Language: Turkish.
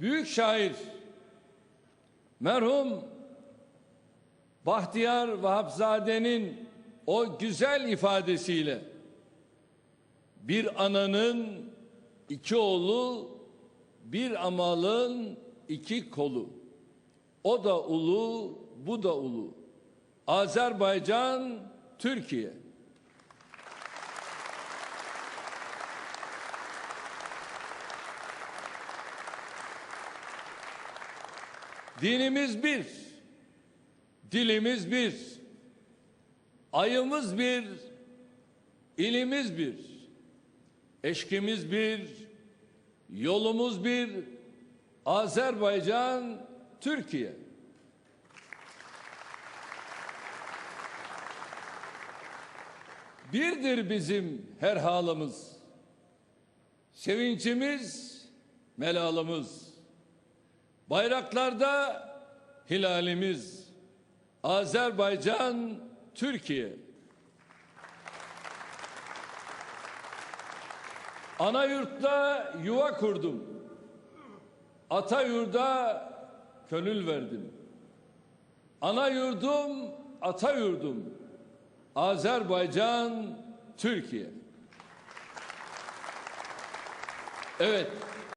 büyük şair merhum Bahtiyar Vahapzade'nin o güzel ifadesiyle bir ananın iki oğlu bir amalın iki kolu. O da ulu, bu da ulu. Azerbaycan, Türkiye. Dinimiz bir, dilimiz bir, ayımız bir, ilimiz bir, eşkimiz bir, yolumuz bir, Azerbaycan, Türkiye. Birdir bizim her halımız. Sevincimiz, melalımız. Bayraklarda hilalimiz. Azerbaycan, Türkiye. Ana yurtta yuva kurdum. Ata yurda gönül verdim. Ana yurdum, ata yurdum. Azerbaycan, Türkiye. Evet,